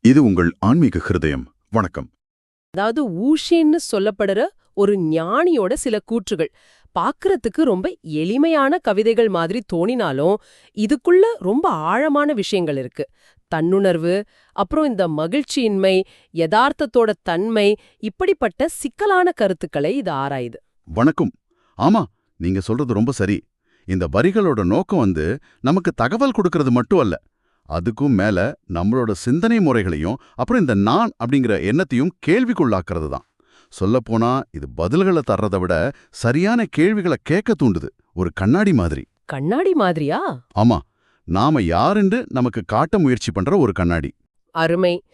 இது உங்கள் ஆன்மீக ஹிருதயம். வணக்கம். அதாவது ஊஷின்னு சொல்லப்படுற ஒரு ஞானியோட சில கூற்றுகள். பார்க்கறதுக்கு ரொம்ப எளிமையான கவிதைகள் மாதிரி தோணினாலும் இதுக்குள்ள ரொம்ப ஆழமான விஷயங்கள் இருக்கு. தன்னுணர்வு அப்புறம் இந்த மகிழ்ச்சியின்மை யதார்த்தத்தோட தன்மை இப்படிப்பட்ட சிக்கலான கருத்துக்களை இது ஆராயுது. வணக்கம். ஆமா நீங்க சொல்றது ரொம்ப சரி. இந்த வரிகளோட நோக்கம் வந்து நமக்கு தகவல் கொடுக்கறது மட்டும் அல்ல. அதுக்கும் மேல நம்மளோட சிந்தனை முறைகளையும் அப்புறம் இந்த நான் அப்படிங்கிற எண்ணத்தையும் கேள்விக்குள்ளாக்குறது தான். சொல்லப்போனா இது பதில்களை தர்றதை விட சரியான கேள்விகளை கேட்க தூண்டுது. ஒரு கண்ணாடி மாதிரி. கண்ணாடி மாதிரியா? ஆமா. நாம யாருன்னு நமக்கு காட்ட முயற்சி பண்ற ஒரு கண்ணாடி. அருமை.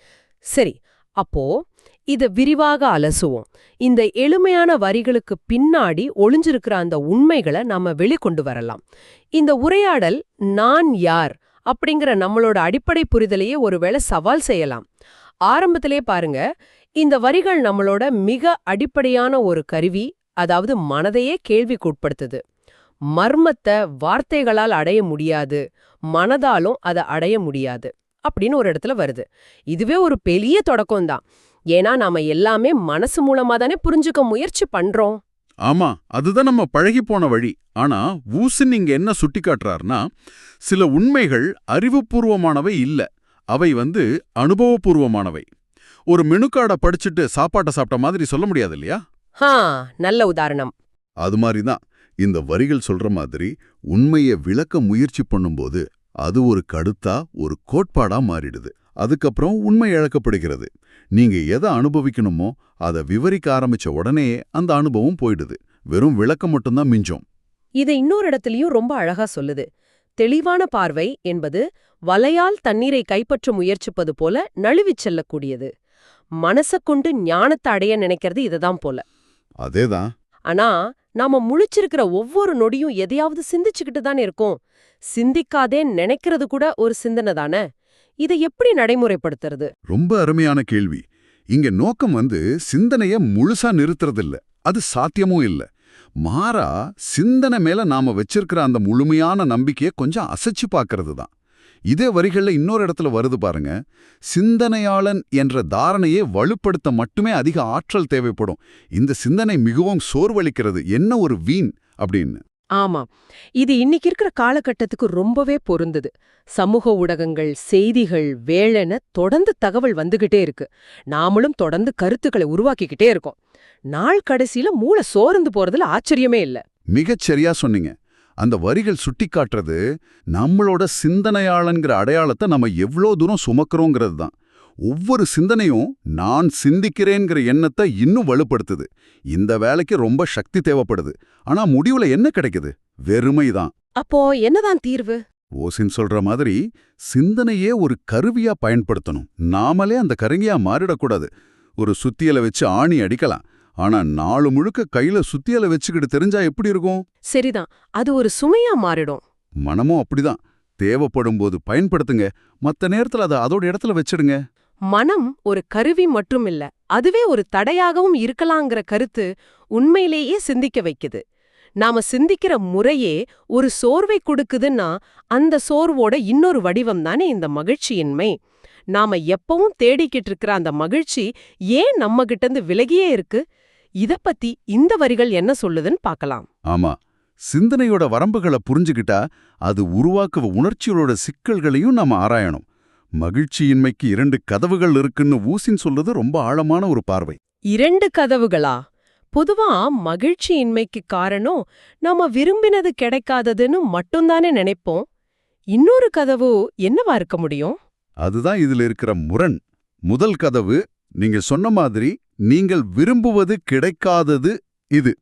சரி அப்போ இத விரிவாக அலசுவோம். இந்த எளிமையான வரிகளுக்கு பின்னாடி ஒளிஞ்சிருக்கிற அந்த உண்மைகளை நாம வெளிக்கொண்டு வரலாம். இந்த உரையாடல் நான் யார் அப்படிங்கிற நம்மளோட அடிப்படை புரிதலையே ஒருவேளை சவால் செய்யலாம். ஆரம்பத்திலே பாருங்க இந்த வரிகள் நம்மளோட மிக அடிப்படையான ஒரு கருவி அதாவது மனதையே கேள்விக்குட்படுத்துது. மர்மத்தை வார்த்தைகளால் அடைய முடியாது மனதாலும் அதை அடைய முடியாது அப்படின்னு ஒரு இடத்துல வருது. இதுவே ஒரு பெரிய தொடக்கம் தான் ஏன்னா நாம எல்லாமே மனசு மூலமா தானே புரிஞ்சுக்க முயற்சி பண்றோம். ஆமா அதுதான் நம்ம பழகி போன வழி. ஆனா வூசின் இங்க என்ன சுட்டிக்காட்டுறாருன்னா சில உண்மைகள் அறிவுபூர்வமானவை இல்ல. அவை வந்து அனுபவபூர்வமானவை. ஒரு மெனுக்கார்டை படிச்சுட்டு சாப்பாட்டை சாப்பிட்ட மாதிரி சொல்ல முடியாது இல்லையா? ஹா நல்ல உதாரணம். அது மாதிரி தான் இந்த வரிகள் சொல்ற மாதிரி உண்மையை விளக்க முயற்சி பண்ணும்போது அது ஒரு கடுத்தா ஒரு கோட்பாடா மாறிடுது. அதுக்கப்புறம் உண்மை இழக்கப்படுகிறது. நீங்க எதை அனுபவிக்கணுமோ அதை விவரிக்க ஆரம்பிச்ச உடனே அந்த அனுபவம் போயிடுது. வெறும் விளக்கம் மட்டும்தான் மிஞ்சும். இதை இன்னொரு இடத்துலயும் ரொம்ப அழகா சொல்லுது. தெளிவான பார்வை என்பது வலையால் தண்ணீரை கைப்பற்ற முயற்சிப்பது போல நழுவிச் செல்லக்கூடியது. மனசக் கொண்டு ஞானத்தை அடைய நினைக்கிறது இதுதான் போல. அதேதான். ஆனா நாம முழிச்சிருக்கிற ஒவ்வொரு நொடியும் எதையாவது சிந்திச்சுக்கிட்டு தானே இருக்கோம். சிந்திக்காதே நினைக்கிறது கூட ஒரு சிந்தனை தானே. இதை எப்படி நடைமுறைப்படுத்துறது? ரொம்ப அருமையான கேள்வி. இங்க நோக்கம் வந்து சிந்தனைய முழுசா நிறுத்துறதில்ல. அது சாத்தியமும் இல்ல. மாறா சிந்தனை மேல நாம வச்சிருக்கிற அந்த முழுமையான நம்பிக்கையை கொஞ்சம் அசைச்சு பார்க்கறது தான் இதே வரிகள்ல இன்னொரு இடத்துல வருது பாருங்க. சிந்தனையாளன் என்ற தாரணையை வலுப்படுத்த மட்டுமே அதிக ஆற்றல் தேவைப்படும். இந்த சிந்தனை மிகவும் சோர்வளிக்கிறது. என்ன ஒரு வீண் அப்படின்னு. ஆமா. இது இன்னைக்கு இருக்கிற காலகட்டத்துக்கு ரொம்பவே பொருந்தது. சமூக ஊடகங்கள் செய்திகள் வேலைன்னு தொடர்ந்து தகவல் வந்துகிட்டே இருக்கு. நாமளும் தொடர்ந்து கருத்துக்களை உருவாக்கிக்கிட்டே இருக்கோம். நாள் கடைசியில மூளை சோர்ந்து போறதுல ஆச்சரியமே இல்ல. மிகச் சரியா சொன்னீங்க. அந்த வரிகள் சுட்டிக்காட்டுறது நம்மளோட சிந்தனையாளன்கிற அடையாளத்தை நம்ம எவ்வளோ தூரம் சுமக்கிறோங்கிறது தான். ஒவ்வொரு சிந்தனையும் நான் சிந்திக்கிறேங்கிற எண்ணத்தை இன்னும் வலுப்படுத்துது. இந்த வேலைக்கு ரொம்ப சக்தி தேவைப்படுது. ஆனா முடிவுல என்ன கிடைக்குது? வெறுமை தான் அப்போ என்னதான் தீர்வு? ஓசின் சொல்ற மாதிரி சிந்தனையே ஒரு கருவியா பயன்படுத்தணும். நாமளே அந்த கருவியா மாறிடக்கூடாது. ஒரு சுத்தியலை வச்சு ஆணி அடிக்கலாம். ஆனா நாலு முழுக்க கையில சுத்தியலை வச்சுக்கிட்டு தெரிஞ்சா எப்படி இருக்கும்? சரிதான். அது ஒரு சுமையா மாறிடும். மனமும் அப்படிதான். தேவைப்படும் போது பயன்படுத்துங்க. மத்த நேரத்துல அதை அதோட இடத்துல வச்சிடுங்க. மனம் ஒரு கருவி மட்டும் இல்ல அதுவே ஒரு தடையாகவும் இருக்கலாங்கிற கருத்து உண்மையிலேயே சிந்திக்க வைக்குது. நாம சிந்திக்கிற முறையே ஒரு சோர்வை கொடுக்குதுன்னா அந்த சோர்வோட இன்னொரு வடிவம் தானே இந்த மகிழ்ச்சியின்மை. நாம எப்பவும் தேடிக்கிட்டு இருக்கிற அந்த மகிழ்ச்சி ஏன் நம்ம கிட்ட இருந்து விலகியே இருக்கு? இத பத்தி இந்த வரிகள் என்ன சொல்லுதுன்னு பார்க்கலாம் ஆமா சிந்தனையோட வரம்புகளை புரிஞ்சுக்கிட்டா அது உருவாக்குவ உணர்ச்சிகளோட சிக்கல்களையும் நாம ஆராயணும். மகிழ்ச்சியின்மைக்கு இரண்டு கதவுகள் இருக்குன்னு ஊசின் சொல்றது ரொம்ப ஆழமான ஒரு பார்வை. இரண்டு கதவுகளா? பொதுவா மகிழ்ச்சியின்மைக்கு காரணம் நாம விரும்பினது கிடைக்காததுன்னு மட்டும்தானே நினைப்போம். இன்னொரு கதவு என்னவா இருக்க முடியும்? அதுதான் இதுல இருக்கிற முரண். முதல் கதவு நீங்க சொன்ன மாதிரி நீங்கள் விரும்புவது கிடைக்காதது இது.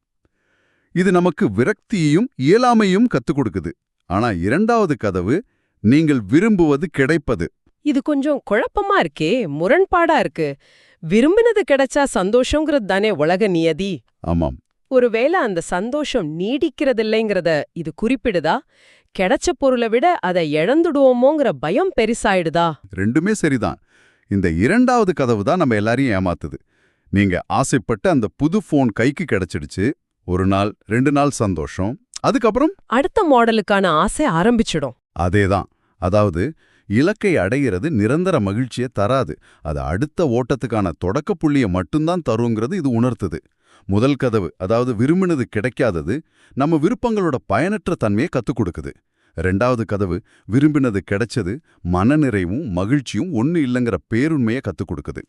இது நமக்கு விரக்தியையும் இயலாமையும் கத்துக் கொடுக்குது. ஆனா இரண்டாவது கதவு நீங்கள் விரும்புவது கிடைப்பது. இது கொஞ்சம் குழப்பமா இருக்கே முரண்பாடா இருக்கு. விரும்பினது கிடைச்சா சந்தோஷங்கிறது தானே உலக நியதி. ஆமாம். ஒருவேளை அந்த சந்தோஷம் நீடிக்கிறதில்லைங்கிறத இது குறிப்பிடுதா? கிடைச்ச பொருளை விட அதை இழந்துடுவோமோங்கிற பயம் பெருசாயிடுதா? ரெண்டுமே சரிதான். இந்த இரண்டாவது கதவு தான் நம்ம எல்லாரையும் ஏமாத்துது. நீங்க ஆசைப்பட்ட அந்த புது ஃபோன் கைக்கு கிடைச்சிடுச்சு. ஒரு நாள் ரெண்டு நாள் சந்தோஷம். அதுக்கப்புறம்? அடுத்த மாடலுக்கான ஆசை ஆரம்பிச்சிடும். அதேதான். அதாவது இலக்கை அடைகிறது நிரந்தர மகிழ்ச்சியை தராது. அது அடுத்த ஓட்டத்துக்கான தொடக்க புள்ளியை மட்டும்தான் தருங்கிறது இது உணர்த்துது. முதல் கதவு அதாவது விரும்பினது கிடைக்காதது நம்ம விருப்பங்களோட பயனற்ற தன்மையை கத்துக் கொடுக்குது. ரெண்டாவது கதவு விரும்பினது கிடைச்சது மனநிறைவும் மகிழ்ச்சியும் ஒண்ணு இல்லைங்கிற பேருண்மையை கத்துக் கொடுக்குது.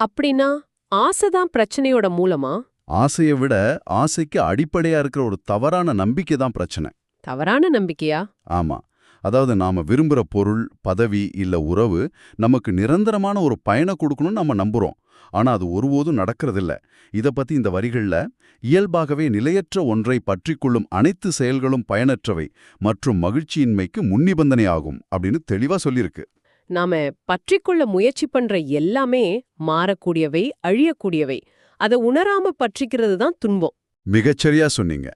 அப்படின்னா ஆசைதான் பிரச்சனையோட மூலமா? ஆசையை விட ஆசைக்கு அடிப்படையா இருக்கிற ஒரு தவறான நம்பிக்கை தான் பிரச்சனை. தவறான நம்பிக்கையா? ஆமா. அதாவது நாம விரும்புற பொருள் பதவி இல்ல உறவு நமக்கு நிரந்தரமான ஒரு பயனை கொடுக்கணும்னு நம்ம நம்புறோம். ஆனா அது ஒருபோதும் நடக்கிறதில்ல. இத பத்தி இந்த வரிகள்ல இயல்பாகவே நிலையற்ற ஒன்றை பற்றிக்கொள்ளும் அனைத்து செயல்களும் பயனற்றவை மற்றும் மகிழ்ச்சியின்மைக்கு முன்னிபந்தனையாகும் அப்படின்னு தெளிவா சொல்லியிருக்கு. நாம பற்றிக்கொள்ள முயற்சி பண்ற எல்லாமே மாறக்கூடியவை அழியக்கூடியவை. அதை உணராம பற்றிக்கிறது தான் துன்பம். மிகச்சரியா சொன்னீங்க.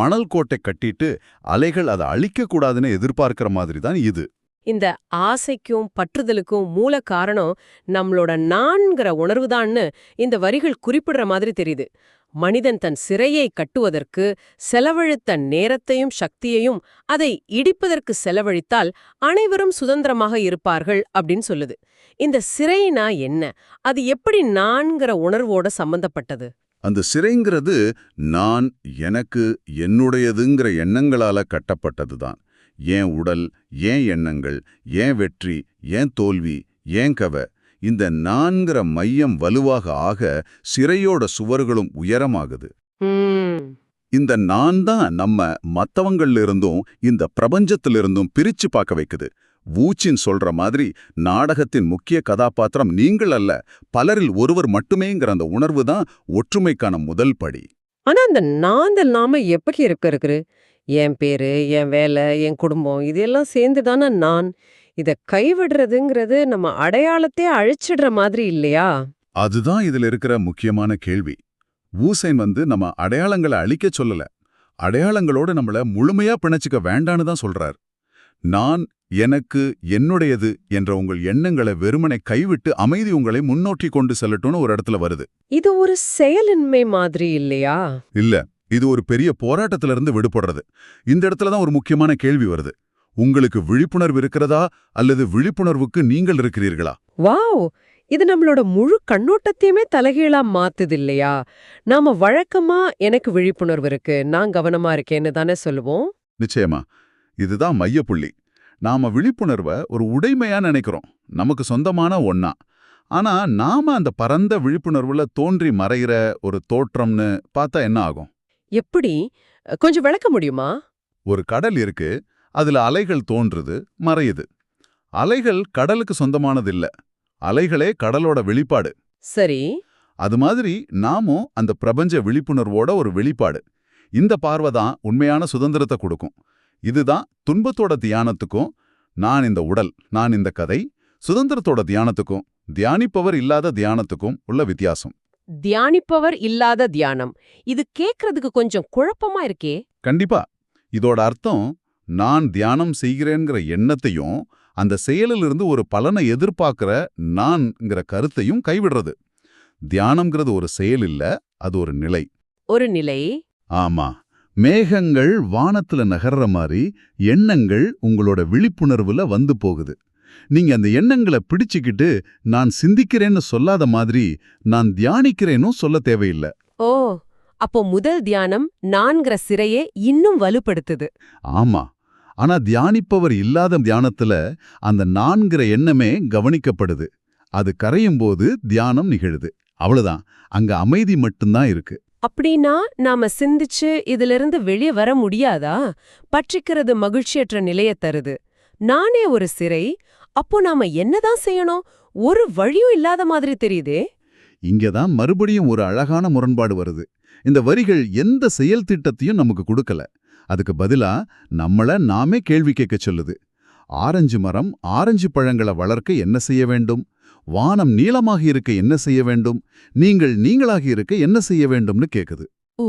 மணல் கோட்டை கட்டிட்டு அலைகள் அதை அழிக்கக்கூடாதுன்னு எதிர்பார்க்கிற மாதிரி தான் இது. இந்த ஆசைக்கும் பற்றுதலுக்கும் மூல காரணம் நம்மளோட நான்கிற உணர்வுதான்னு இந்த வரிகள் குறிப்பிடுற மாதிரி தெரியுது. மனிதன் தன் சிறையை கட்டுவதற்கு செலவழித்த நேரத்தையும் சக்தியையும் அதை இடிப்பதற்கு செலவழித்தால் அனைவரும் சுதந்திரமாக இருப்பார்கள் அப்படின்னு சொல்லுது. இந்த சிறைனா என்ன? அது எப்படி நான்கிற உணர்வோட சம்பந்தப்பட்டது? அந்த சிறைங்கிறது நான் எனக்கு என்னுடையதுங்கிற எண்ணங்களால கட்டப்பட்டதுதான். ஏன் உடல் ஏன் எண்ணங்கள் ஏன் வெற்றி ஏன் தோல்வி ஏன் கவ? இந்த நான்கிற மையம் வலுவாக ஆக சிறையோட சுவர்களும் உயரமாகுது. இந்த நான் தான் நம்ம மத்தவங்கள்ல இருந்தும் இந்த பிரபஞ்சத்திலிருந்தும் பிரிச்சு பார்க்க வைக்குது. வூச்சின் சொல்ற மாதிரி நாடகத்தின் முக்கிய கதாபாத்திரம் நீங்கள் அல்ல பலரில் ஒருவர் மட்டுமேங்கிற அந்த உணர்வு தான் ஒற்றுமைக்கான முதல் படி. ஆனா அந்த நாந்தல் நாம எப்படி இருக்க இருக்குது என் பேரு என் வேலை என் குடும்பம் இதெல்லாம் சேர்ந்து தானே நான். இத கைவிடுறதுங்கிறது நம்ம அடையாளத்தையே அழிச்சிடுற மாதிரி இல்லையா? அதுதான் இதுல இருக்கிற முக்கியமான கேள்வி. வூசைன் வந்து நம்ம அடையாளங்களை அழிக்க சொல்லல. அடையாளங்களோட நம்மள முழுமையா பிணைச்சுக்க வேண்டான்னு தான் சொல்றார். நான் எனக்கு என்னுடையது என்ற உங்கள் எண்ணங்களை வெறுமனை கைவிட்டு அமைதி உங்களை முன்னோக்கி கொண்டு செல்லட்டும்னு ஒரு இடத்துல வருது. இது ஒரு செயலின்மை மாதிரி இல்லையா? இல்ல இது ஒரு பெரிய போராட்டத்திலிருந்து விடுபடுறது. இந்த இடத்துல தான் ஒரு முக்கியமான கேள்வி வருது. உங்களுக்கு விழிப்புணர்வு இருக்கிறதா? அல்லது விழிப்புணர்வுக்கு நீங்கள் இருக்கிறீர்களா? வாவ்! இது நம்மளோட முழு கண்ணோட்டத்தையுமே தலைகீழா மாத்துது இல்லையா? நாம வழக்கமா எனக்கு விழிப்புணர்வு இருக்கு நான் கவனமா இருக்கேன்னு தானே சொல்லுவோம்? நிச்சயமா. இதுதான் மையப்புள்ளி. நாம விழிப்புணர்வை ஒரு உடைமையா நினைக்கிறோம். நமக்கு சொந்தமான ஒண்ணா. ஆனா நாம அந்த பரந்த விழிப்புணர்வுல தோன்றி மறைகிற ஒரு தோற்றம்னு பார்த்தா என்ன ஆகும்? எப்படி? கொஞ்சம் விளக்க முடியுமா? ஒரு கடல் இருக்கு. அதுல அலைகள் தோன்றுது மறையுது. அலைகள் கடலுக்கு சொந்தமானது இல்ல அலைகளே கடலோட வெளிப்பாடு. சரி. அது மாதிரி நாமும் அந்த பிரபஞ்ச விழிப்புணர்வோட ஒரு வெளிப்பாடு. இந்த பார்வை தான் உண்மையான சுதந்திரத்தை கொடுக்கும். இதுதான் துன்பத்தோட தியானத்துக்கும் நான் இந்த உடல் நான் இந்த கதை சுதந்திரத்தோட தியானத்துக்கும் தியானிப்பவர் இல்லாத தியானத்துக்கும் உள்ள வித்தியாசம். தியானிப்பவர் இல்லாத தியானம். இது கேக்குறதுக்கு கொஞ்சம் குழப்பமா இருக்கே. கண்டிப்பா. இதோட அர்த்தம் நான் தியானம் செய்கிறேங்கிற எண்ணத்தையும் அந்த செயலிலிருந்து ஒரு பலனை எதிர்பார்க்கிற நான்ங்கிற கருத்தையும் கைவிடுறது. தியானம்ங்கிறது ஒரு செயல் இல்ல அது ஒரு நிலை. ஒரு நிலை. ஆமா. மேகங்கள் வானத்துல நகர்ற மாதிரி எண்ணங்கள் உங்களோட விழிப்புணர்வுல வந்து போகுது. நீங்க அந்த எண்ணங்களை பிடிச்சுக்கிட்டு நான் சிந்திக்கிறேன்னு சொல்லாத மாதிரி நான் தியானிக்கிறேனும் சொல்ல தேவையில்லை. ஓ அப்போ முதல் தியானம் நான்கிற சிறையே இன்னும் வலுப்படுத்துது. ஆமா. ஆனா தியானிப்பவர் இல்லாத தியானத்துல அந்த நான்கிற எண்ணமே கவனிக்கப்படுது. அது கரையும் போது தியானம் நிகழுது. அவ்வளவுதான். அங்க அமைதி மட்டும்தான் இருக்கு. அப்படின்னா நாம சிந்திச்சு இதிலிருந்து வெளியே வர முடியாதா? பற்றிக்கிறது மகிழ்ச்சியற்ற நிலைய தருது. நானே ஒரு சிறை அப்போ நாம என்னதான் செய்யணும்? ஒரு வழியும் இல்லாத மாதிரி தெரியுதே. இங்கதான் மறுபடியும் ஒரு அழகான முரண்பாடு வருது. இந்த வரிகள் எந்த செயல் திட்டத்தையும் நமக்கு கொடுக்கல. அதுக்கு பதிலா நம்மள நாமே கேள்வி கேட்க சொல்லுது. ஆரஞ்சு மரம் ஆரஞ்சு பழங்களை வளர்க்க என்ன செய்ய வேண்டும்? வானம் நீளமாக இருக்க என்ன செய்ய வேண்டும்? நீங்கள் நீங்களாக இருக்க என்ன செய்ய வேண்டும்னு கேக்குது. ஓ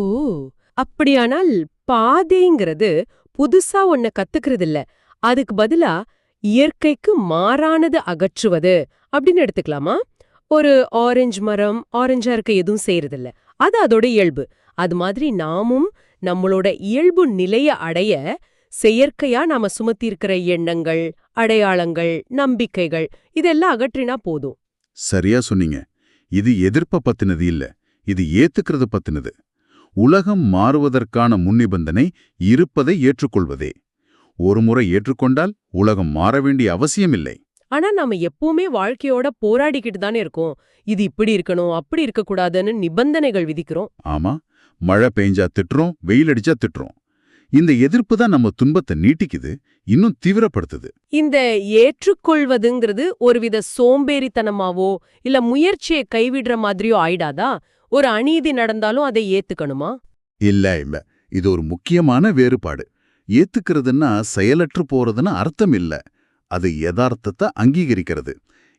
அப்படியானால் பாதைங்கிறது புதுசா ஒன்ன கத்துக்கிறது இல்ல அதுக்கு பதிலா இயற்கைக்கு மாறானது அகற்றுவது அப்படின்னு எடுத்துக்கலாமா? ஒரு ஆரஞ்சு மரம் ஆரஞ்சா இருக்க எதுவும் செய்யறதில்ல. அது அதோட இயல்பு. அது மாதிரி நாமும் நம்மளோட இயல்பு நிலைய அடைய செயற்கையா நாம சுமத்தியிருக்கிற எண்ணங்கள் அடையாளங்கள் நம்பிக்கைகள் இதெல்லாம் அகற்றினா போதும். சரியா சொன்னீங்க. இது எதிர்ப்ப பத்தினது இல்ல. இது ஏத்துக்கிறது பத்தினது. உலகம் மாறுவதற்கான முன்னிபந்தனை இருப்பதை ஏற்றுக்கொள்வதே. ஒருமுறை ஏற்றுக்கொண்டால் உலகம் மாற வேண்டிய அவசியமில்லை ஆனா நாம எப்பவுமே வாழ்க்கையோட போராடிக்கிட்டு தானே இருக்கோம். இது இப்படி இருக்கணும் அப்படி இருக்கக்கூடாதுன்னு நிபந்தனைகள் விதிக்கிறோம். ஆமா. மழை பெஞ்சா திட்டுறோம் வெயில் அடிச்சா திட்டுறோம். இந்த எதிர்ப்பு தான் நம்ம துன்பத்தை நீட்டிக்குது இன்னும் தீவிரப்படுத்துது. இந்த ஏற்றுக்கொள்வதுங்கிறது ஒருவித சோம்பேறித்தனமாவோ இல்ல முயற்சியை கைவிடுற மாதிரியோ ஆயிடாதா? ஒரு அநீதி நடந்தாலும் அதை ஏத்துக்கணுமா? இல்ல இல்ல. இது ஒரு முக்கியமான வேறுபாடு. ஏத்துக்கிறதுன்னா செயலற்று போறதுன்னு அர்த்தம் இல்ல. அது யதார்த்தத்தை அங்கீகரிக்கிறது.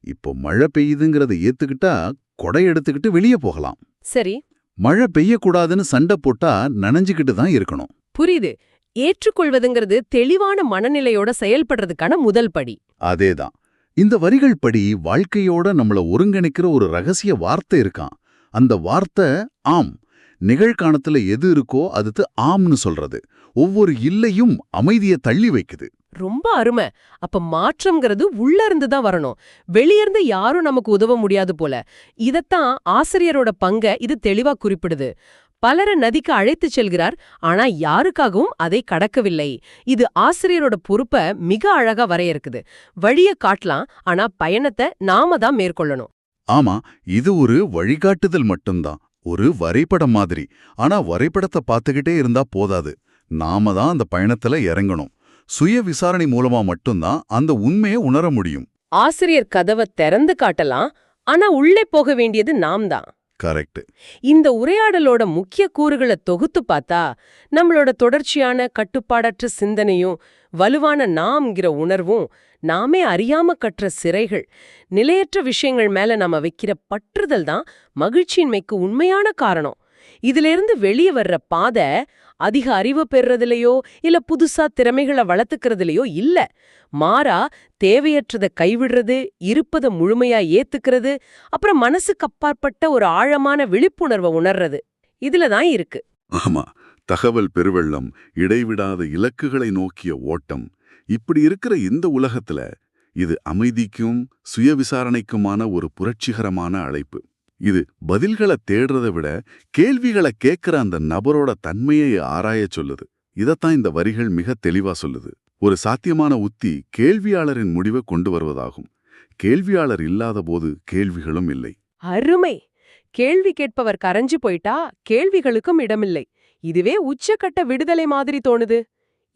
இப்போ மழை பெய்யுதுங்கிறத ஏத்துக்கிட்டா கொடை எடுத்துக்கிட்டு வெளியே போகலாம். சரி. மழை பெய்யக்கூடாதுன்னு சண்டை போட்டா நனைஞ்சுக்கிட்டு தான் இருக்கணும். புரியுது. ஏற்றுக்கொள்வதுங்கிறது தெளிவான மனநிலையோட செயல்படுறதுக்கான முதல் படி. அதேதான். இந்த வரிகள் படி வாழ்க்கையோட நம்மள ஒருங்கிணைக்கிற ஒரு ரகசிய வார்த்தை இருக்கான் அந்த வார்த்தை ஆம். நிகழ்காலத்துல எது இருக்கோ அதுக்கு ஆம்னு சொல்றது. ஒவ்வொரு இல்லையும் அமைதியை தள்ளி வைக்குது. ரொம்ப அருமை. அப்ப மாற்றம்ங்கிறது உள்ள இருந்து தான் வரணும். வெளியிருந்து யாரும் நமக்கு உதவ முடியாது போல. இதத்தான் ஆசிரியரோட பங்க இது தெளிவா குறிப்பிடுது. பலரை நதிக்கு அழைத்துச் செல்கிறார். ஆனா யாருக்காகவும் அதை கடக்கவில்லை. இது ஆசிரியரோட பொறுப்ப மிக அழகா வரையறுக்குது. வழிய காட்டலாம் ஆனா பயணத்தை நாம தான் மேற்கொள்ளணும். ஆமா இது ஒரு வழிகாட்டுதல் மட்டும்தான். ஒரு வரைபடம் மாதிரி. ஆனா வரைபடத்தை பார்த்துக்கிட்டே இருந்தா போதாது. நாம தான் அந்த பயணத்துல இறங்கணும். சுய விசாரணை மூலமா மட்டும்தான் அந்த உண்மையை உணர முடியும். ஆசிரியர் கதவை திறந்து காட்டலாம் ஆனா உள்ளே போக வேண்டியது நாம் தான் கரெக்ட் இந்த உரையாடலோட முக்கிய கூறுகளை தொகுத்து பார்த்தா நம்மளோட தொடர்ச்சியான கட்டுப்பாடற்ற சிந்தனையும் வலுவான நாம்ங்கிற உணர்வும் நாமே அறியாம கற்ற சிறைகள் நிலையற்ற விஷயங்கள் மேல நாம வைக்கிற பற்றுதல் தான் மகிழ்ச்சியின்மைக்கு உண்மையான காரணம். இதிலிருந்து வெளியே வர்ற பாதை அதிக அறிவு பெறுறதுலையோ இல்ல புதுசா திறமைகளை வளர்த்துக்கிறதுலையோ இல்ல. மாறா தேவையற்றதை கைவிடுறது இருப்பதை முழுமையா ஏத்துக்கிறது அப்புறம் மனசுக்கு அப்பாற்பட்ட ஒரு ஆழமான விழிப்புணர்வை உணர்றது. இதுல தான் இருக்கு. ஆமா. தகவல் பெருவெள்ளம் இடைவிடாத இலக்குகளை நோக்கிய ஓட்டம். இப்படி இருக்கிற இந்த உலகத்துல இது அமைதிக்கும் சுய விசாரணைக்குமான ஒரு புரட்சிகரமான அழைப்பு. இது பதில்களை தேடுறதை விட கேள்விகளை கேட்கிற அந்த நபரோட தன்மையை ஆராயச் சொல்லுது. இதத்தான் இந்த வரிகள் மிக தெளிவா சொல்லுது. ஒரு சாத்தியமான உத்தி கேள்வியாளரின் முடிவை கொண்டு வருவதாகும். கேள்வியாளர் இல்லாத போது கேள்விகளும் இல்லை. அருமை! கேள்வி கேட்பவர் கரைஞ்சு போயிட்டா கேள்விகளுக்கும் இடமில்லை. இதுவே உச்சக்கட்ட விடுதலை மாதிரி தோணுது.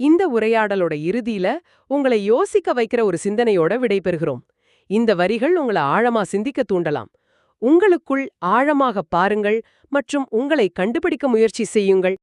இந்த உரையாடலோட இறுதியில உங்களை யோசிக்க வைக்கிற ஒரு சிந்தனையோட விடைபெறுகிறோம். இந்த வரிகள் உங்களை ஆழமா சிந்திக்க தூண்டலாம். உங்களுக்குள் ஆழமாக பாருங்கள் மற்றும் உங்களை கண்டுபிடிக்க முயற்சி செய்யுங்கள்.